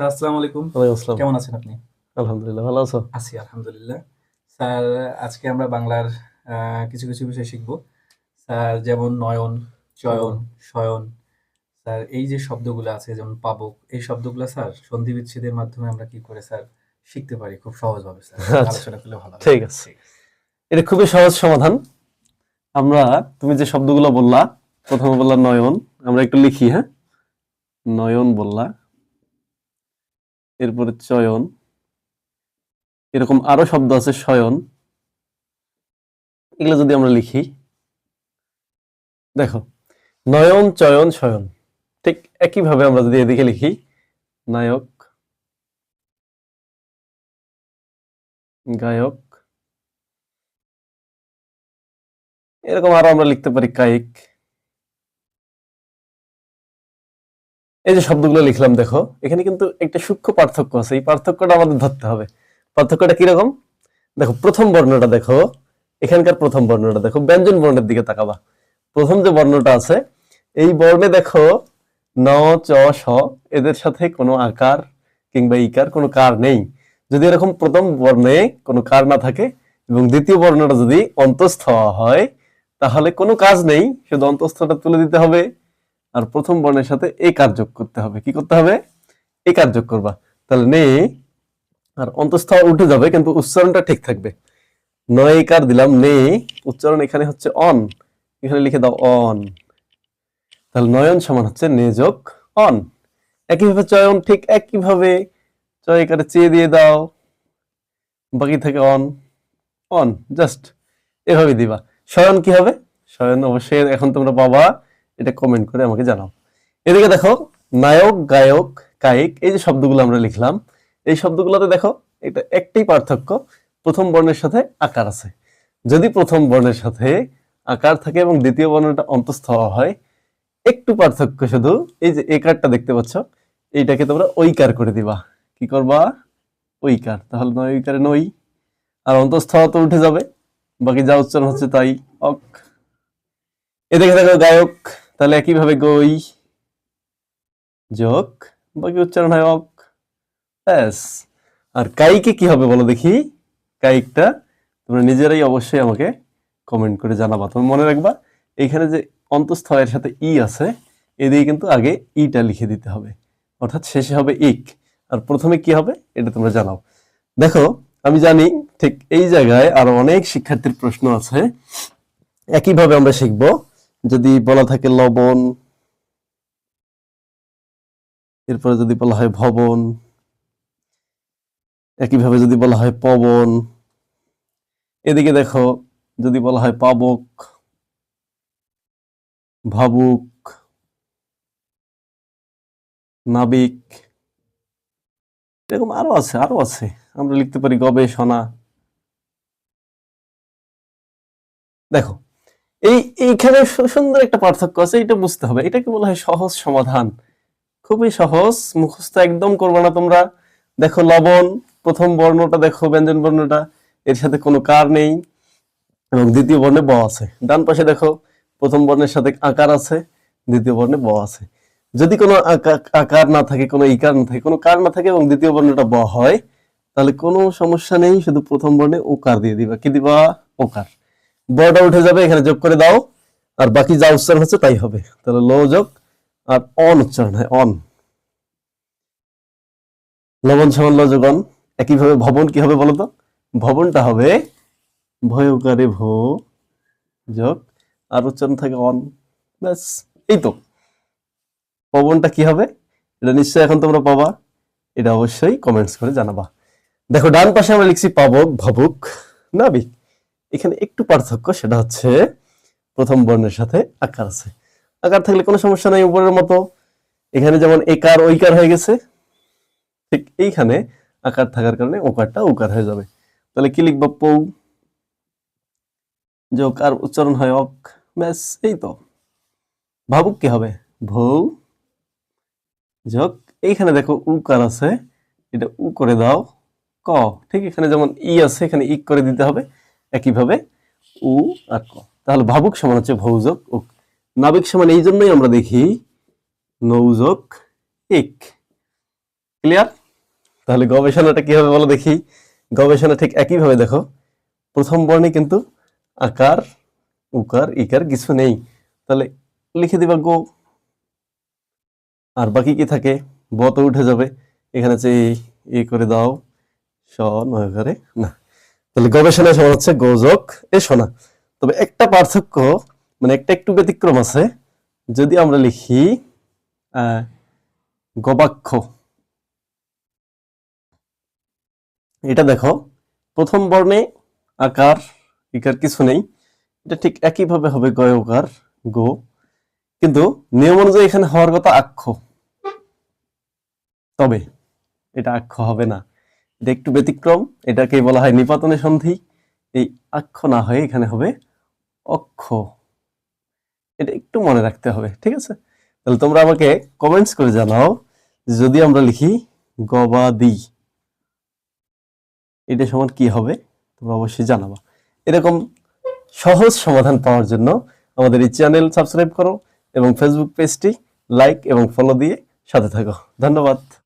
Sir আসসালামু আলাইকুম। আসসালাম। কেমন আছেন আপনি? আলহামদুলিল্লাহ ভালো আছো? আছি আলহামদুলিল্লাহ। স্যার আজকে আমরা বাংলার কিছু কিছু বিষয় শিখব। স্যার যেমন নয়ন চয়ন শয়ন। স্যার এই যে শব্দগুলো আছে যেমন পাবক এই শব্দগুলো স্যার সন্ধি বিচ্ছেদের মাধ্যমে আমরা কি করে স্যার শিখতে পারি? খুব সহজভাবে স্যার আচ্ছা। আলোচনা করলে ভালো ঠিক আছে। এটা খুবই সহজ সমাধান। আমরা তুমি যে শব্দগুলো বললা প্রথমে বললা নয়ন আমরা একটু লিখি হ্যাঁ? নয়ন বললা এরপরে চয়ন। এরকম আরও শব্দ আছে, শয়ন। এগুলো যদি আমরা লিখি, দেখো, নয়ন, চয়ন, শয়ন। ঠিক একইভাবে আমরা যদি এদিকে লিখি, নায়ক, গায়ক, এরকম আরও আমরা লিখতে পারি, কায়িক। এই যে শব্দগুলো লিখলাম, দেখো, এখানে কিন্তু একটা সূক্ষ্ম পার্থক্য আছে। এই পার্থক্যটা আমাদের ধরতে হবে। পার্থক্যটা কীরকম? দেখো, প্রথম বর্ণটা দেখো, এখানকার প্রথম বর্ণটা দেখো, ব্যঞ্জন বর্ণের দিকে তাকাবা। প্রথম যে বর্ণটা আছে, এই বর্ণে দেখো, ন, চ, স, এদের সাথে কোনো আকার কিংবা ইকার কোনো কার নেই। যদি এরকম প্রথম বর্ণে কোনো কার না থাকে এবং দ্বিতীয় বর্ণটা যদি অন্তস্থ হয়, তাহলে কোনো কাজ নেই, শুধু অন্তস্থটা তুলে দিতে হবে। আর প্রথম বর্ণের সাথে এই কাজ যোগ করতে হবে? কি করতে হবে? এই কাজ যোগ করবা? তাহলে নে আর অন্তস্থ উঠে যাবে, কিন্তু উচ্চারণটা ঠিক থাকবে। নয় কার দিলাম নে উচ্চারণ এখানে হচ্ছে অন। এখানে লিখে দাও অন। তাহলে নয়ন সমান হচ্ছে নে যোগ অন। একইভাবে চয়ন ঠিক একইভাবে। চয় একারে চেয়ে দিয়ে দাও। বাকি থাকে অন। অন, জাস্ট এভাবে দিবা। শয়ন কি হবে? শয়ন অবশ্যই এখন তোমরা পাবা। এটা কমেন্ট করে আমাকে জানাও। এদিকে দেখো, নায়ক, গায়ক, কায়িক, এই যে শব্দগুলো আমরা লিখলাম, এই শব্দগুলোতে দেখো, এটা একটাই পার্থক্য, প্রথম বর্ণের সাথে আকার আছে। যদি প্রথম বর্ণের সাথে আকার থাকে এবং দ্বিতীয় বর্ণটা অন্তস্থ হয়, একটু পার্থক্য শুধু, এই যে একারটা দেখতে পাচ্ছ, এইটাকে তোমরা ঐকার করে দিবা। কি করবা? ঐকার, তাহলে নয়, ঐকারে নই। আর অন্তস্থ তো উঠে যাবে, বাকি যা উচ্চারণ হচ্ছে তাই, অক। এদিকে দেখো, গায়ক তাহলে একইভাবে গই যোগ, বাকি উচ্চারণ হয় অক। ব্যাস। আর কাইকে কি হবে বলো দেখি? কাইকটা তোমরা নিজেরাই অবশ্যই আমাকে কমেন্ট করে জানাবা। তুমি মনে রাখবা, এখানে যে অন্তস্থ এর সাথে ই আছে এদিকে কিন্তু আগে ইটা লিখে দিতে হবে। অর্থাৎ শেষে হবে ইক। আর প্রথমে কি হবে? এটা তোমরা জানাও। দেখো, আমি জানি ঠিক এই জায়গায় আরও অনেক শিক্ষার্থীর প্রশ্ন আছে। একইভাবে আমরা শিখব যদি বলা থাকে লবণ, এরপরে যদি বলা হয় ভবন, একইভাবে যদি বলা হয় পবন, এদিকে দেখো, যদি বলা হয় পাবক, ভাবুক, নাবিক, এরকম আরও আছে আরও আছে। আমরা লিখতে পারি গবেষণা। দেখো এই, এইখানে সুন্দর একটা পার্থক্য আছে, এটা বুঝতে হবে। এটাকে বলা হয় সহজ সমাধান। খুবই সহজ, মুখস্থ একদম করবে না তোমরা। দেখো লবণ, প্রথম বর্ণটা দেখো, ব্যঞ্জন বর্ণটা, এর সাথে কোনো কার নেই। এবং দ্বিতীয় বর্ণে ব আছে। ডান পাশে দেখো, প্রথম বর্ণের সাথে আকার আছে, দ্বিতীয় বর্ণে ব আছে। যদি কোনো আকা- আকার না থাকে, কোনো ইকার না থাকে, কোনো কার না থাকে এবং দ্বিতীয় বর্ণটা ব হয়, তাহলে কোনো সমস্যা নেই, শুধু প্রথম বর্ণে ওকার দিয়ে দিবা। কি দিবা? ওকার। বড়টা উঠে যাবে, এখানে যোগ করে দাও। আর বাকি যা উচ্চারণ হচ্ছে তাই হবে। তাহলে লো যোগ আর অন উচ্চারণ হয়, অন। লবণ সমান ল যোগ অন। একইভাবে ভবন কি হবে বলতো ভবনটা হবে ভয়কারে ভো যোগ। আর উচ্চারণ থাকে অন। ব্যাস, এই তো। পবনটা কি হবে? এটা নিশ্চয়ই এখন তোমরা পাবা। এটা অবশ্যই কমেন্টস করে জানাবা। দেখো, ডান পাশে আমরা লিখছি পাবক, ভাবুক, নাবিক। এখানে একটু পার্থক্য, সেটা হচ্ছে প্রথম বর্ণের সাথে আকার আছে। আকার থাকলে কোনো সমস্যা নাই উপরের মতো। এখানে যেমন একার ঐকার হয়ে গেছে, ঠিক এইখানে আকার থাকার কারণে ওকারটা উকার হয়ে যাবে। তাহলে কি লিখবা? পৌ, যোগ আর উচ্চারণ হয় অক, ব্যাস, এই তো। ভাবুক কি হবে? ভৌ, যোগ, এইখানে দেখো উকার আছে, এটা উ করে দাও, ক, ঠিক এখানে যেমন ই আছে, এখানে ই করে দিতে হবে। একইভাবে উ আর ক। তাহলে ভাবুক সমান হচ্ছে ভৌযোগ উক নাবিক সমান এই জন্যই আমরা দেখি নৌযোগ এক। ক্লিয়ার? তাহলে গবেষণাটা কীভাবে বলো দেখি? গবেষণা ঠিক একইভাবে দেখো। প্রথম বর্ণে কিন্তু আকার, উকার, ইকার কিছু নেই। তাহলে লিখে দিবা গো। আর বাকি কি থাকে? বত উঠে যাবে। এখানে যে এ করে দাও। স, নয় ঘরে না। তাহলে গবেষণা সমান হচ্ছে গোজক এ শোনা তবে একটা পার্থক্য মানে একটা একটু ব্যতিক্রম আছে। যদি আমরা লিখি গবাক্ষ। এটা দেখো, প্রথম বর্ণে আকার, ইকার কিছু নেই। এটা ঠিক একইভাবে হবে গয়কার গো। কিন্তু নিয়ম অনুযায়ী এখানে হওয়ার কথা আক্ষ। তবে এটা আক্ষ হবে না। এটা একটু ব্যতিক্রম এটাকে বলা হয় নিপাতনে সন্ধি। এই আক্ষ না হয়ে এখানে হবে অক্ষ। এটা একটু মনে রাখতে হবে, ঠিক আছে? তাহলে তোমরা আমাকে কমেন্টস করে জানাও, যদি আমরা লিখি গবাদি। এটা সমান কি হবে? তোমরা অবশ্যই জানাবা। এরকম সহজ সমাধান পাওয়ার জন্য আমাদের এই চ্যানেল সাবস্ক্রাইব করো এবং ফেসবুক পেজটি লাইক এবং ফলো দিয়ে সাথে থাকো। ধন্যবাদ।